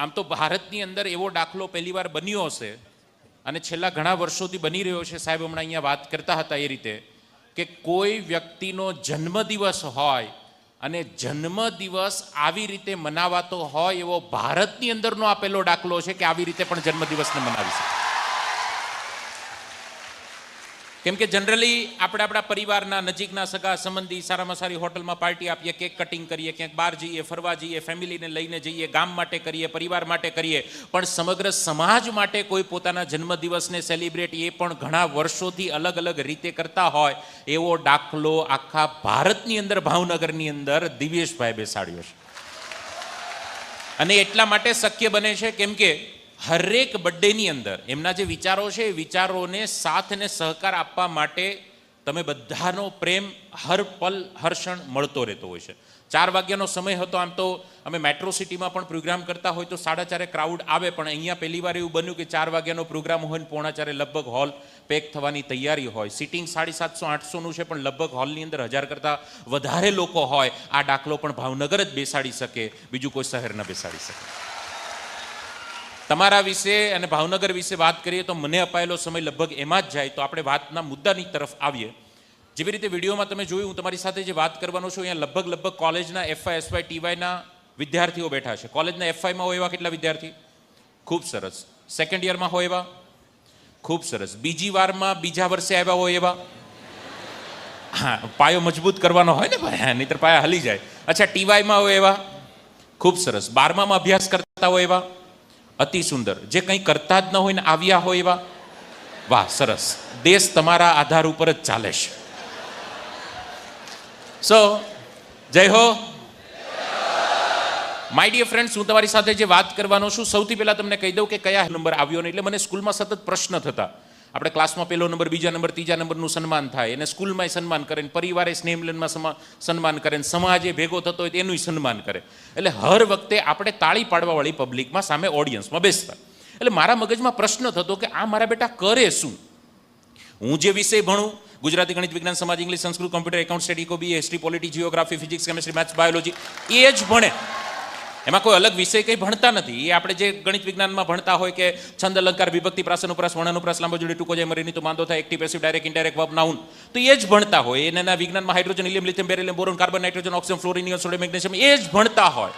આમ તો ભારતની અંદર એવો દાખલો પહેલીવાર બન્યો હશે અને છેલ્લા ઘણા વર્ષોથી બની રહ્યો છે. સાહેબ હમણાં અહીંયા વાત કરતા હતા એ રીતે કે કોઈ વ્યક્તિનો જન્મદિવસ હોય અને જન્મદિવસ આવી રીતે મનાવાતો હોય એવો ભારતની અંદરનો આપેલો દાખલો છે કે આવી રીતે પણ જન્મદિવસને મનાવી શકે કેમ કે જનરલી આપણે આપણા પરિવારના નજીકના સગા સંબંધી સારામાં સારી હોટલમાં પાર્ટી આપીએ, કેક કટિંગ કરીએ, ક્યાંક બહાર જઈએ, ફરવા જઈએ, ફેમિલીને લઈને જઈએ, ગામ માટે કરીએ, પરિવાર માટે કરીએ, પણ સમગ્ર સમાજ માટે કોઈ પોતાના જન્મદિવસને સેલિબ્રેટ એ પણ ઘણા વર્ષોથી અલગ અલગ રીતે કરતા હોય, એવો દાખલો આખા ભારતની અંદર, ભાવનગરની અંદર દિવ્યેશભાઈ બેસાડ્યો છે. અને એટલા માટે શક્ય બને છે, કેમ કે હરેક બર્થડેની અંદર એમના જે વિચારો છે એ વિચારોને સાથને સહકાર આપવા માટે તમે બધાનો પ્રેમ હર પલ હર્ષણ મળતો રહેતો હોય છે. ચાર વાગ્યાનો સમય હતો, આમ તો અમે મેટ્રો સિટીમાં પણ પ્રોગ્રામ કરતા હોય તો સાડા ચારે ક્રાઉડ આવે, પણ અહીંયા પહેલી વાર એવું બન્યું કે ચાર વાગ્યાનો પ્રોગ્રામ હોય ને પોણા ચારે લગભગ હોલ પેક થવાની તૈયારી હોય. સિટિંગ સાડી સાતસો, આઠસોનું છે, પણ લગભગ હોલની અંદર હજાર કરતાં વધારે લોકો હોય. આ દાખલો પણ ભાવનગર જ બેસાડી શકે, બીજું કોઈ શહેર ન બેસાડી શકે. તમારા વિશે અને ભાવનગર વિશે વાત કરીએ તો મને અપાયેલો સમય લગભગ એમાં જ જાય. તો આપણે વાતના મુદ્દાની તરફ આવીએ. જેવી રીતે વિડીયોમાં તમે જોયું હું તમારી સાથે જે વાત કરવાનો છું અહીંયા લગભગ લગભગ કોલેજના એફઆઈ એસવાય ટીવાયના વિદ્યાર્થીઓ બેઠા છે. કોલેજના એફઆઈમાં હોય એવા કેટલા વિદ્યાર્થી? ખૂબ સરસ. સેકન્ડ યરમાં હોય એવા? ખૂબ સરસ. બીજી વારમાં બીજા વર્ષે આવ્યા હોય એવા? હા પાયો મજબૂત કરવાનો હોય ને ભાઈ હા, નહીંતર પાયા હલી જાય. અચ્છા ટીવાયમાં હોય એવા? ખૂબ સરસ. બારમામાં અભ્યાસ કરતા હોય એવા? અતિ સુંદર. જે કંઈ કરતા જ ન હોય ને આવ્યા હોય એવા, વાહ, સરસ. દેશ તમારા આધાર ઉપર જ ચાલે છે. સો જય હો. માય ડિયર ફ્રેન્ડ્સ હું તમારી સાથે જે વાત કરવાનો છું, સૌથી પહેલાં તમને કહી દઉં કે કયા નંબર આવ્યો નહીં એટલે મને સ્કૂલમાં સતત પ્રશ્ન થતા. આપણે ક્લાસમાં પહેલો નંબર, બીજા નંબર, ત્રીજા નંબરનું સન્માન થાય. એને સ્કૂલમાંય સન્માન કરે ને પરિવારે સ્નેહમિલનમાં સન્માન કરે ને સમાજે ભેગો થતો હોય તેનું સન્માન કરે. એટલે હર વખતે આપણે તાળી પાડવાવાળી પબ્લિકમાં સામે ઓડિયન્સમાં બેસતા. એટલે મારા મગજમાં પ્રશ્ન થતો કે આ મારા બેટા કરે શું? હું જે વિષય ભણું, ગુજરાતી ગણિત, વિજ્ઞાન, સમાજ, English, Sanskrit, computer, account, study, કોબી, history, polity, geography, physics, chemistry, maths, biology, એ જ ભણે. એમાં કોઈ અલગ વિષય કંઈ ભણતા નથી. એ આપણે જે ગણિત વિજ્ઞાનમાં ભણતા હોય કે છંદ, અલંકાર, વિભક્તિ, પ્રાસન, ઉપરાસ, વર્ણન, ઉપરાસ, લાંબો, જોડી, ટૂંકો જાય મરીની તો માંદો થાય active passive direct indirect verb noun તો એ જ ભણતા હોય. એને વિજ્ઞાનમાં hydrogen helium lithium beryllium boron carbon nitrogen oxygen ફ્લોરિનિયમ sodium magnesium એ જ ભણતા હોય.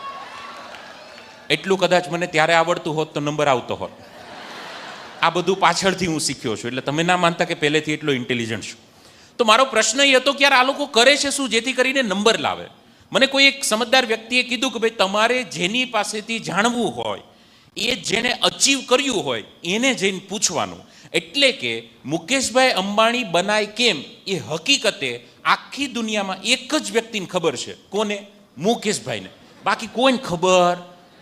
એટલું કદાચ મને ત્યારે આવડતું હોત તો નંબર આવતો હોત. આ બધું પાછળથી હું શીખ્યો છું. એટલે તમે ના માનતા કે પહેલેથી એટલો ઇન્ટેલિજન્ટ છું. તો મારો પ્રશ્ન એ હતો કે યાર આ લોકો કરે છે શું? જેથી કરીને નંબર લાવે. મને કોઈ એક સમજદાર વ્યક્તિએ કીધું કે ભાઈ, તમારે જેની પાસેથી જાણવું હોય, એ જેણે અચીવ કર્યું હોય, એને જઈને પૂછવાનું. એટલે કે, મુકેશભાઈ અંબાણી બનાય કેમ, એ હકીકતે આખી દુનિયામાં એક જ વ્યક્તિને ખબર છે. કોને? મુકેશભાઈને. બાકી કોઈને ખબર?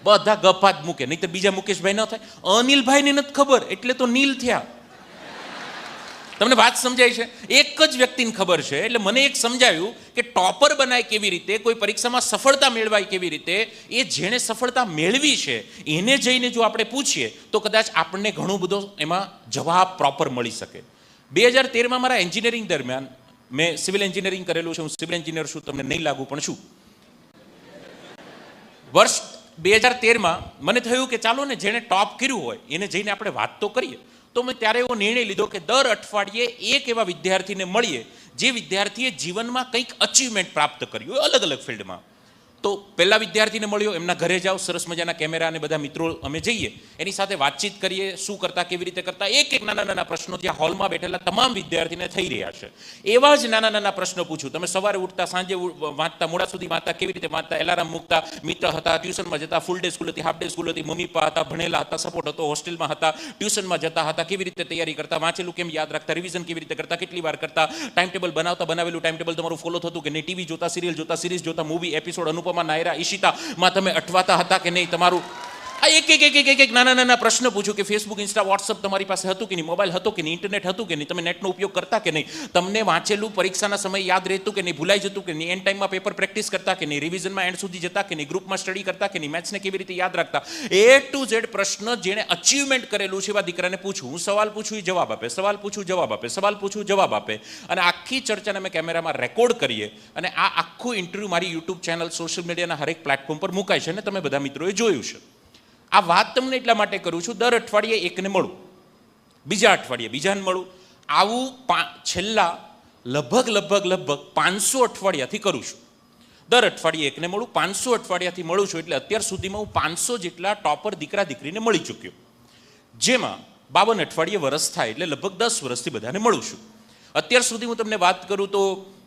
બધા ગફાત મૂકે. નહીં તો બીજા મુકેશભાઈ ન થાય. અનિલભાઈને નથી ખબર. એટલે તો નીલ થયા. તમને વાત સમજાય છે? એક જ વ્યક્તિને ખબર છે, એટલે મને એક સમજાયું કે ટોપર બનાય કેવી રીતે, કોઈ પરીક્ષામાં સફળતા મેળવાય કેવી રીતે, એ જેણે સફળતા મેળવી છે, એને જઈને જો આપણે પૂછીએ, તો કદાચ આપણને ઘણો બધો એમાં જવાબ પ્રોપર મળી શકે. બે હજાર તેરમાં મારા એન્જિનિયરિંગ દરમિયાન, મેં સિવિલ એન્જિનિયરિંગ કરેલું છે, હું સિવિલ એન્જિનિયર છું, તમને નહીં લાગુ પણ છું. વર્ષ બે હજાર તેરમાં મને થયું કે ચાલો ને જેણે ટોપ કર્યું હોય, એને જઈને આપણે વાત તો કરીએ. તો મેં ત્યારે એવો નિર્ણય લીધો કે દર અઠવાડિયે એક એવા વિદ્યાર્થીને મળીએ જે વિદ્યાર્થીએ જીવનમાં કંઈક અચીવમેન્ટ પ્રાપ્ત કર્યું અલગ અલગ ફિલ્ડમાં તો પહેલા વિદ્યાર્થીને મળ્યો, એમના ઘરે જાઓ, સરસ મજાના કેમેરા અને બધા મિત્રો અમે જઈએ. એની સાથે વાતચીત કરીએ, શું કરતા, કેવી રીતે કરતા, એક એક નાના નાના પ્રશ્નો ત્યાં હોલમાં બેઠેલા તમામ વિદ્યાર્થીને થઈ રહ્યા છે. એવા જ નાના નાના પ્રશ્નો પૂછું. તમે સવારે ઉઠતા, સાંજે વાંચતા, મોડા સુધી વાંચતા, કેવી રીતે વાંચતા, એલાર્મ મૂકતા, મિત્ર હતા, ટ્યુશનમાં જતા ફૂલ ડે સ્કૂલ હતી હાફ ડે સ્કૂલ હતી, મમ્મી, પપ્પા હતા, ભણેલા હતા સપોર્ટ હતો હોસ્ટેલમાં હતા, ટ્યુશનમાં જતા હતા, કેવી રીતે તૈયારી કરતા, વાંચેલું કેમ યાદ રાખતા રિવિઝન કેવી રીતે કરતા, કેટલી વાર કરતા ટાઈમ ટેબલ બનાવતા, બનાવેલું ટાઈમ ટેબલ તમારું ફોલો થતું કે નહીં? ટીવી જોતા સિરિયલ જોતા સિરીઝ જોતા મૂવી એપિસોડ અનુપમા નાયરા ઈશિતા માં તમે અટવાતા હતા કે નહીં તમારું આ એક એક એક એક એક નાના નાના પ્રશ્ન પૂછું કે ફેસબુક ઇન્સ્ટા વોટ્સઅપ તમારી પાસે હતું કે નહીં? મોબાઈલ હતો કે નહીં? ઇન્ટરનેટ હતું કે નહીં? તમે નેટનો ઉપયોગ કરતા કે નહીં? તમને વાંચેલું પરીક્ષાના સમય યાદ રહેતું કે નહીં? ભૂલાઈ જતું કે નહીં? એન્ડ ટાઈમમાં પેપર પ્રેક્ટિસ કરતા કે નહીં? રિવિઝનમાં એન્ડ સુધી જતા કે નહીં? ગ્રુપમાં સ્ટડી કરતા કે નહીં? મેથ્સને કેવી રીતે યાદ રાખતા? એ ટુ ઝેડ પ્રશ્ન જેણે અચીવમેન્ટ કરેલું છે એવા દીકરાને પૂછું હું સવાલ પૂછું, એ જવાબ આપે. સવાલ પૂછું, જવાબ આપે. સવાલ પૂછું, જવાબ આપે. અને આખી ચર્ચાને અમે કેમેરામાં રેકોર્ડ કરીએ. અને આ આખું ઇન્ટરવ્યૂ મારી યુટ્યુબ ચેનલ સોશિયલ મીડિયાના હરેક પ્લેટફોર્મ પર મુકાય છે. અને તમે બધા મિત્રોએ જોયું છે. આ વાત તમને એટલા માટે કરું છું, દર અઠવાડિયે એકને મળું. બીજા અઠવાડિયે બીજાને મળું. આવું છેલ્લા લગભગ લગભગ લગભગ પાંચસો અઠવાડિયાથી કરું છું. દર અઠવાડિયે એકને મળું, પાંચસો અઠવાડિયાથી મળું છું એટલે અત્યાર સુધીમાં હું પાંચસો જેટલા ટોપર દીકરા દીકરીને મળી ચૂક્યો. જેમાં બાવન અઠવાડિયે વરસ થાય એટલે લગભગ દસ વર્ષથી બધાને મળું છું. અત્યાર સુધી હું તમને વાત કરું તો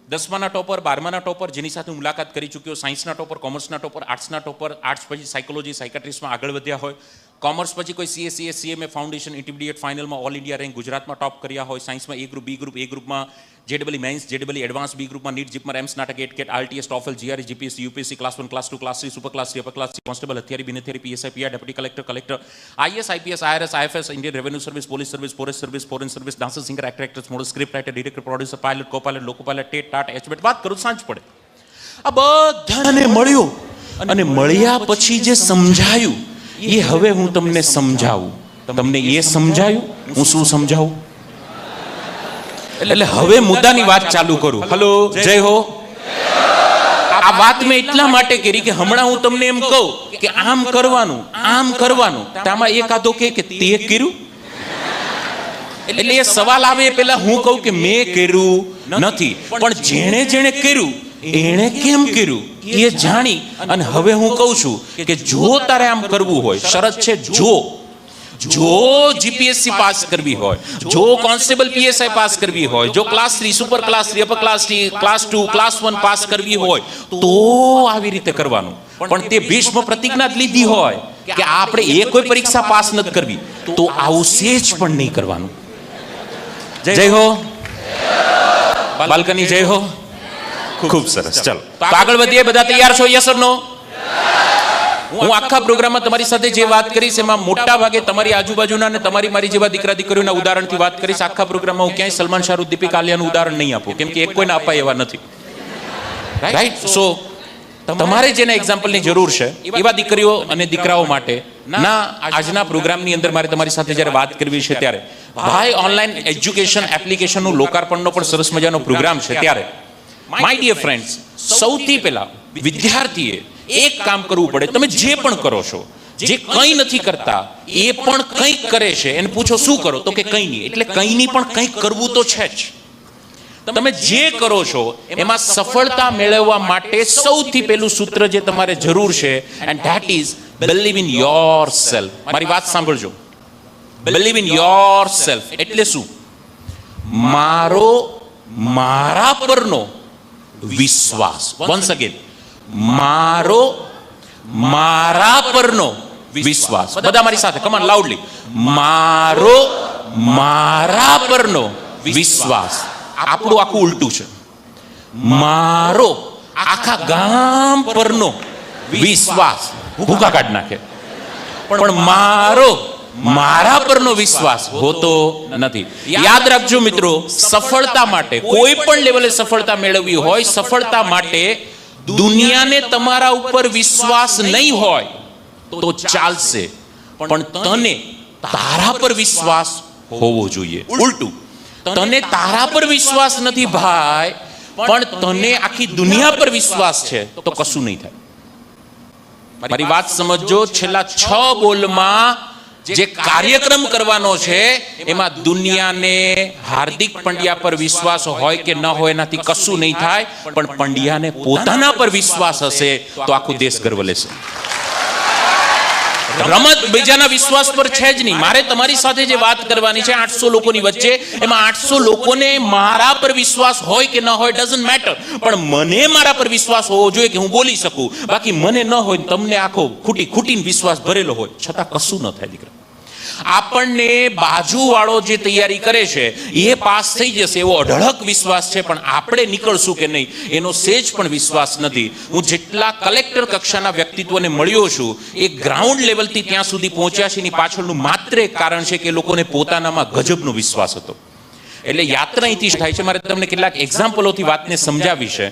દસમાના ટોપર, બારમાના ટોપર, જેની સાથે મુલાકાત કરી ચૂક્યો, સાયન્સના ટોપર, કોમર્સના ટોપર, આર્ટ્સના ટોપર, આર્ટ્સ પછી સાયકોલોજી, સાયકાટ્રિસ્ટમાં આગળ વધ્યા હોય. કોમર્સ પછી કોઈ CA CA CMA foundation intermediate ફાઇનલમાં ઓલ ઇન્ડિયા રેન્ક ગુજરાતમાં ટોપ કર્યા હોય સાયન્સમાં એ ગ્રુપ બી ગ્રુપ એ ગ્રુપમાં જેડબલી મેન્સ જેડબલી એડવાન્સ બી ગ્રુપમાં નીટ જીપમાં રેમ્સ નાટક એટ CAT RTS TOEFL GRE GPSC UPSC class one class two class three super class three upper class three constable હથિયારી બિનહથિયારી PSI PR deputy collector collector IAS IPS IRS IFS Indian revenue service police service forest service foreign service dancer singer actor actress model script writer director producer pilot co pilot loco pilot TET TAT એચબેટ વાત કરું સાંજ પડે. આ બધાને મળ્યું અને મળ્યા પછી જે સમજાયું એ હવે હું તમને સમજાવું. તમને એ સમજાયું? હું શું સમજાવું? એટલે હવે મુદ્દાની વાત ચાલુ કરું. હલો જય હો. આ વાત મેં એટલા માટે કરી કે હમણાં હું તમને એમ કહું કે આમ કરવાનું આમ કરવાનું. આમાં એકાદો કે કે તે કર્યું? એટલે એ સવાલ આવે એ પહેલા હું કહું કે મેં કર્યું નથી. પણ જેણે જેણે કર્યું એણે કેમ કર્યું? એ જાણી અને હવે હું કહું છું કે જો તારે આમ કરવું હોય શરત છે જો. જો જીપીએસસી પાસ કરવી હોય જો કોન્સ્ટેબલ પીએસઆઈ પાસ કરવી હોય જો class three super class three upper class three class two class one pass કરવી હોય તો આવી રીતે કરવાનું. પણ તે ભીષ્મ પ્રતિજ્ઞા જ લીધી હોય કે આપણે એ કોઈ પરીક્ષા પાસ નથી કરવી તો આવું સેજ પણ નહીં કરવાનું. જય હો. બાલ્કની જય હો. ખૂબ સરસ. ચલો. તો આગળ વધીએ બધા તૈયાર છો? યસ નો હું આખા પ્રોગ્રામમાં તમારી સાથે જે વાત કરીશ એમાં મોટા ભાગે તમારી આજુબાજુના અને તમારી મારી જેવા દીકરા દીકરીઓના ઉદાહરણથી વાત કરીશ. આખા પ્રોગ્રામમાં હું ક્યાંય સલમાન શાહરૂખ દીપિકા આલિયાનું ઉદાહરણ નહીં આપું કેમ કે એક કોઈને અપાય એવા નથી. રાઈટ સો તમારે જેના એક્ઝામ્પલની જરૂર છે એવા દીકરીઓ અને દીકરાઓ માટે ના આજના પ્રોગ્રામની અંદર મારે તમારી સાથે જ્યારે વાત કરવી છે ત્યારે ભાઈ ઓનલાઈન એજ્યુકેશન એપ્લિકેશનનું લોકાર્પણનો પણ સરસ મજાનો પ્રોગ્રામ છે ત્યારે. માય ડિયર ફ્રેન્ડ્સ સૌથી પહેલા વિદ્યાર્થીએ એક કામ કરવું પડે. તમે જે પણ કરો છો જે કંઈ નથી કરતા એ પણ કંઈક કરે છે. એને પૂછો શું કરો? તો કે કંઈ નહીં. એટલે કંઈ નહીં પણ કંઈક કરવું તો છે જ. તમે જે કરો છો એમાં સફળતા મેળવવા માટે સૌથી પહેલું સૂત્ર જે તમારે જરૂર છે and that is believe in yourself મારી વાત સાંભળજો. બિલીવ ઇન યોર સેલ્ફ એટલે શું? મારો મારા પરનો વિશ્વાસ. વન્સ અગેન મારો, મારા પરનો વિશ્વાસ. બધા મારી સાથે કમાન લાઉડલી મારો, મારા પરનો વિશ્વાસ. આપણું આખું ઉલટું છે. મારો, આખા ગામ પરનો વિશ્વાસ. ભૂખા કાઢ નાખે. પણ મારો મારા પરનો વિશ્વાસ હોતો નથી. યાદ રાખજો મિત્રો, સફળતા માટે, કોઈ પણ લેવલે સફળતા મેળવવી હોય, સફળતા માટે દુનિયાને તમારા ઉપર વિશ્વાસ નહીં હોય તો ચાલશે. પણ તને તારા પર વિશ્વાસ હોવો જોઈએ. ઉલટું, તને તારા પર વિશ્વાસ નથી ભાઈ, પણ તને આખી દુનિયા પર વિશ્વાસ છે તો કશું નહીં થાય. મારી વાત સમજજો, છેલ્લા છ બોલમાં જે કાર્યક્રમ કરવાનો છે, એમાં દુનિયાને હાર્દિક પંડ્યા પર વિશ્વાસ હોય કે ન હોય એનાથી કશું નહીં થાય, પણ પંડ્યાને પોતાના પર વિશ્વાસ હશે તો આખું દેશ ગર્વ લેશે. રમત બીજાના વિશ્વાસ પર છે જ નહીં. મારે તમારી સાથે જે વાત કરવાની છે, આઠસો લોકોની વચ્ચે, એમાં આઠસો લોકોને મારા પર વિશ્વાસ હોય કે ન હોય ડઝન્ટ મેટર પણ મને મારા પર વિશ્વાસ હોવો જોઈએ કે હું બોલી શકું. બાકી મને ન હોય તમને આખો ખૂટી ખૂટીને વિશ્વાસ ભરેલો હોય. છતાં કશું ન થાય, દીકરા. આપણને બાજુવાળો જે તૈયારી કરે છે, એ પાસ થઈ જશે, એવો અઢળક વિશ્વાસ છે, પણ આપણે નીકળશું કે નહીં, એનો સેજ પણ વિશ્વાસ નથી. હું જેટલા કલેક્ટર કક્ષાના વ્યક્તિત્વને મળ્યો છું, એ ગ્રાઉન્ડ લેવલથી ત્યાં સુધી પહોંચ્યા છે, એની પાછળનું માત્ર એક કારણ છે કે લોકોને પોતાનામાં ગજબનો વિશ્વાસ હતો. એટલે યાત્રા અહીંથી થાય છે. મારે તમને કેટલાક એક્ઝામ્પલોથી વાતને સમજાવી છે.